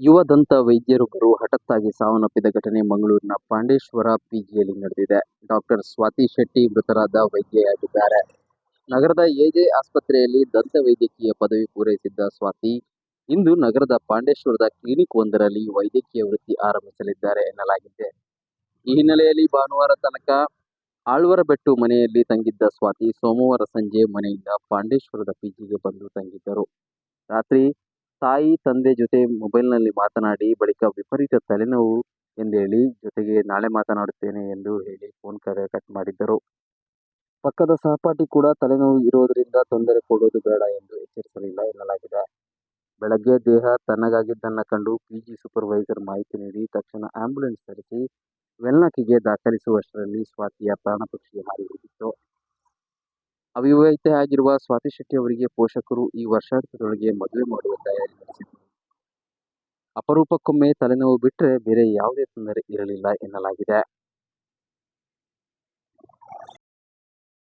ಯುವ ದಂತ ವೈದ್ಯರೊಬ್ಬರು ಹಠಾತ್ತಾಗಿ ಸಾವನ್ನಪ್ಪಿದ ಘಟನೆ ಮಂಗಳೂರಿನ ಪಾಂಡೇಶ್ವರ ಪಿಜಿಯಲ್ಲಿ ನಡೆದಿದೆ. ಡಾಕ್ಟರ್ ಸ್ವಾತಿ ಶೆಟ್ಟಿ ಮೃತರಾದ ವೈದ್ಯೆಯಾಗಿದ್ದಾರೆ. ನಗರದ ಎಜೆ ಆಸ್ಪತ್ರೆಯಲ್ಲಿ ದಂತ ವೈದ್ಯಕೀಯ ಪದವಿ ಪೂರೈಸಿದ್ದ ಸ್ವಾತಿ, ಇಂದು ನಗರದ ಪಾಂಡೇಶ್ವರದ ಕ್ಲಿನಿಕ್ ಒಂದರಲ್ಲಿ ವೈದ್ಯಕೀಯ ವೃತ್ತಿ ಆರಂಭಿಸಲಿದ್ದಾರೆ ಎನ್ನಲಾಗಿದೆ. ಈ ಹಿನ್ನೆಲೆಯಲ್ಲಿ ಭಾನುವಾರ ತನಕ ಆಳ್ವರಬೆಟ್ಟು ಮನೆಯಲ್ಲಿ ತಂಗಿದ್ದ ಸ್ವಾತಿ, ಸೋಮವಾರ ಸಂಜೆ ಮನೆಯಿಂದ ಪಾಂಡೇಶ್ವರದ ಪಿಜಿಗೆ ಬಂದು ತಂಗಿದ್ದರು. ರಾತ್ರಿ ತಾಯಿ, ತಂದೆ ಜೊತೆ ಮೊಬೈಲ್ನಲ್ಲಿ ಮಾತನಾಡಿ ಬಳಿಕ ವಿಪರೀತ ತಲೆನೋವು ಎಂದೇಳಿ, ಜೊತೆಗೆ ನಾಳೆ ಮಾತನಾಡುತ್ತೇನೆ ಎಂದು ಹೇಳಿ ಫೋನ್ ಕರೆ ಕಟ್ ಮಾಡಿದ್ದರು. ಪಕ್ಕದ ಸಹಪಾಠಿ ಕೂಡ ತಲೆನೋವು ಇರೋದರಿಂದ ತೊಂದರೆ ಕೊಡೋದು ಬೇಡ ಎಂದು ಎಚ್ಚರಿಸಲಿಲ್ಲ ಎನ್ನಲಾಗಿದೆ. ಬೆಳಗ್ಗೆ ದೇಹ ತನ್ನಗಾಗಿದ್ದನ್ನು ಕಂಡು ಪಿಜಿ ಸೂಪರ್ವೈಸರ್ ಮಾಹಿತಿ ನೀಡಿ ತಕ್ಷಣ ಆಂಬ್ಯುಲೆನ್ಸ್ ತರಿಸಿ ವೆಲ್ನಕ್ಕಿಗೆ ದಾಖಲಿಸುವಷ್ಟರಲ್ಲಿ ಸ್ವಾತಿಯ ಪ್ರಾಣಪಕ್ಷಿ ಹಾರಿ ಹೋಗಿತ್ತು. ಅವಿವಾಹಿತೆಯಾಗಿರುವ ಸ್ವಾತಿ ಶೆಟ್ಟಿ ಅವರಿಗೆ ಪೋಷಕರು ಈ ವರ್ಷಾಂತ್ಯದೊಳಗೆ ಮದುವೆ ಮಾಡುವ ತಯಾರಿ ನಡೆಸಿದ್ದರು ಅಪರೂಪಕ್ಕೊಮ್ಮೆ ತಲೆನೋವು ಬಿಟ್ಟರೆ ಬೇರೆ ಯಾವುದೇ ತೊಂದರೆ ಇರಲಿಲ್ಲ ಎನ್ನಲಾಗಿದೆ.